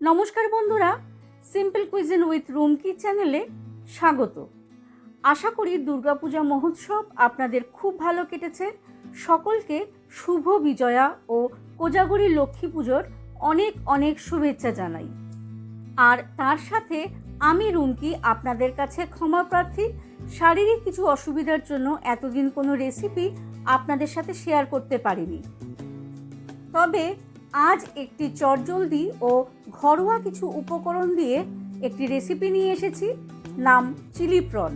নমস্কার বন্ধুরা simple cuisine with Rumki চ্যানেলে স্বাগত। আশা করি দুর্গাপূজা মহোৎসব আপনাদের খুব ভালো কেটেছে। সকলকে শুভ বিজয়া ও কোজাগরী লক্ষ্মী পুজোর অনেক অনেক শুভেচ্ছা জানাই। আর তার সাথে আমি রুমকি আপনাদের কাছে ক্ষমা প্রার্থী। শারীরিক কিছু অসুবিধার জন্য এতদিন কোনো রেসিপি আপনাদের সাথে শেয়ার করতে পারিনি। তবে আজ একটি চটজলদি ও ঘরোয়া কিছু উপকরণ দিয়ে একটি রেসিপি নিয়ে এসেছি, নাম চিলি প্রন।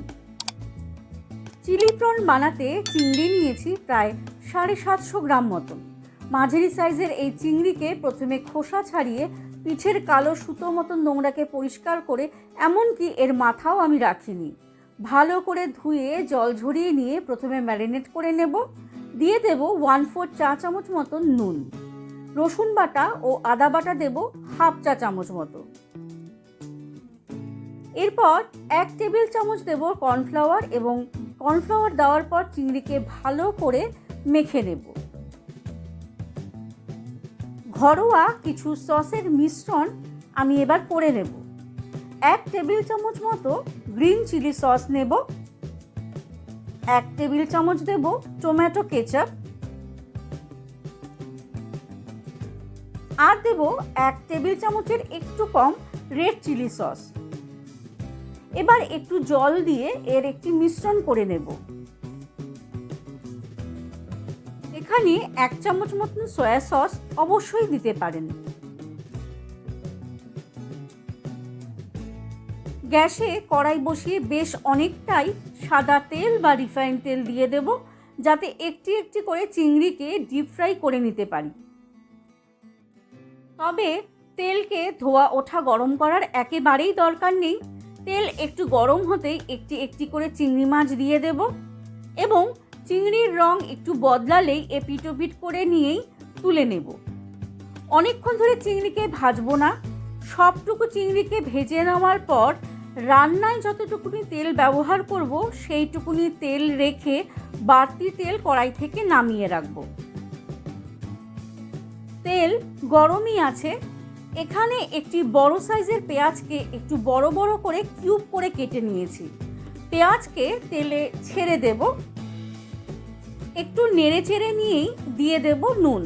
চিলি প্রন বানাতে চিংড়ি নিয়েছি প্রায় সাড়ে সাতশো গ্রাম মতো। মাঝারি সাইজের এই চিংড়িকে প্রথমে খোসা ছাড়িয়ে পিঠের কালো সুতো মতন নোংরাকে পরিষ্কার করে, এমনকি এর মাথাও আমি রাখিনি। ভালো করে ধুয়ে জল ঝরিয়ে নিয়ে প্রথমে ম্যারিনেট করে নেব। দিয়ে দেব ওয়ান ফোর চা চামচ মতন নুন। রসুন বাটা ও আদা বাটা দেব হাফ চা চামচ মতো। এরপর এক টেবিল চামচ দেব কর্নফ্লাওয়ার এবং কর্নফ্লাওয়ার দেওয়ার পর চিংড়িকে ভালো করে মেখে নেব। ঘরোয়া কিছু সসের মিশ্রণ আমি এবার করে নেব। এক টেবিল চামচ মতো গ্রিন চিলি সস নেব। এক টেবিল চামচ দেব টমেটো কেচাপ। আর দেব এক টেবিল চামচের একটু কম রেড চিলি সস। এবার একটু জল দিয়ে এর একটি মিশ্রণ করে নেব। এখানে এক চামচ মতন সয়া সস অবশ্যই দিতে পারেন। গ্যাসে কড়াই বসিয়ে বেশ অনেকটাই সাদা তেল বা রিফাইন তেল দিয়ে দেব, যাতে একটি একটি করে চিংড়িকে ডিপ ফ্রাই করে নিতে পারি। তবে তেলকে ধোয়া, ওঠা, গরম করার একেবারেই দরকার নেই। তেল একটু গরম হতেই একটি একটি করে চিংড়ি মাছ দিয়ে দেব এবং চিংড়ির রং একটু বদলালেই এপিটোপিট করে নিয়েই তুলে নেব। অনেকক্ষণ ধরে চিংড়িকে ভাজবো না। সবটুকু চিংড়িকে ভেজে নেওয়ার পর রান্নায় যতটুকুনি তেল ব্যবহার করব, সেইটুকুনি তেল রেখে বাড়তি তেল কড়াই থেকে নামিয়ে রাখব। তেল গরমই আছে। এখানে একটি বড় সাইজের পেঁয়াজকে একটু বড় বড় করে কিউব করে কেটে নিয়েছি। পেঁয়াজকে তেলে ছেড়ে দেব। একটু নেড়ে চেড়ে নিয়েই দিয়ে দেব নুন।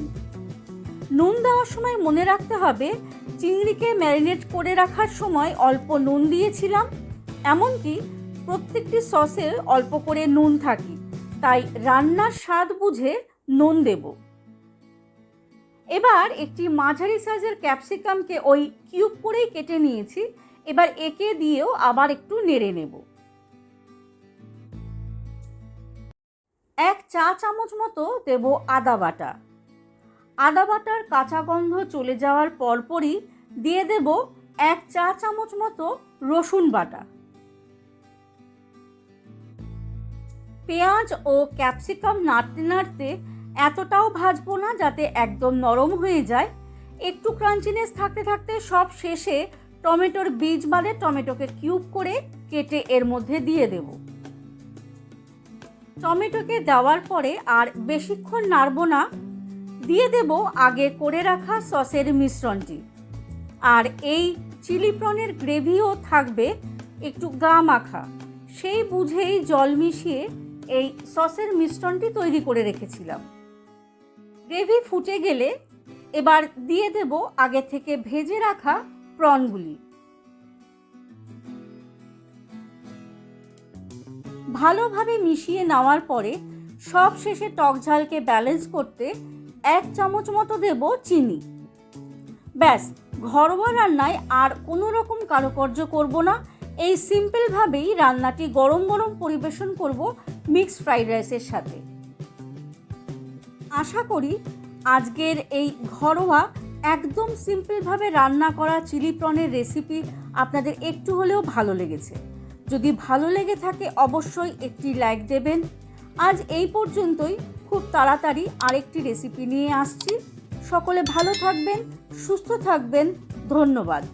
নুন দেওয়ার সময় মনে রাখতে হবে, চিংড়িকে ম্যারিনেট করে রাখার সময় অল্প নুন দিয়েছিলাম। এমনকি প্রত্যেকটি সসে অল্প করে নুন থাকি। তাই রান্নার স্বাদ বুঝে নুন দেবো। এবার একটি মাঝারি সাইজের ক্যাপসিকামকে ওই কিউব করেই কেটে নিয়েছি। এবার একে দিয়েও আবার একটু নেড়ে নেব। এক চা চামচ মতো দেব আদা বাটা। আদা বাটার কাঁচা গন্ধ চলে যাওয়ার পরপরই দিয়ে দেব এক চা চামচ মতো রসুন বাটা। পেঁয়াজ ও ক্যাপসিকাম নাড়তে নাড়তে এতটাও ভাজবো না যাতে একদম নরম হয়ে যায়। একটু ক্রাঞ্চিনেস থাকতে থাকতে সব শেষে টমেটোর বীজ বাদে টমেটোকে কিউব করে কেটে এর মধ্যে দিয়ে দেব। টমেটোকে দেওয়ার পরে আর বেশিক্ষণ নাড়ব না। দিয়ে দেব আগে করে রাখা সসের মিশ্রণটি। আর এই চিলি প্রনের গ্রেভিও থাকবে একটু গা মাখা। সেই বুঝেই জল মিশিয়ে এই সসের মিশ্রণটি তৈরি করে রেখেছিলাম। গ্রেভি ফুটে গেলে এবার দিয়ে দেব আগে থেকে ভেজে রাখা প্রনগুলি। ভালোভাবে মিশিয়ে নেওয়ার পরে সব শেষে টক ঝালকে ব্যালেন্স করতে এক চামচ মতো দেব চিনি। ব্যাস, ঘরোয়া রান্নায় আর কোনো রকম কারুকার্য করব না। এই সিম্পলভাবেই রান্নাটি গরম গরম পরিবেশন করব মিক্সড ফ্রাইড রাইসের সাথে। আশা করি আজকের এই ঘরোয়া একদম সিম্পলভাবে রান্না করা চিলি প্রনের রেসিপি আপনাদের একটু হলেও ভালো লেগেছে। যদি ভালো লেগে থাকে অবশ্যই একটি লাইক দেবেন। আজ এই পর্যন্তই। খুব তাড়াতাড়ি আরেকটি রেসিপি নিয়ে আসছি। সকলে ভালো থাকবেন, সুস্থ থাকবেন। ধন্যবাদ।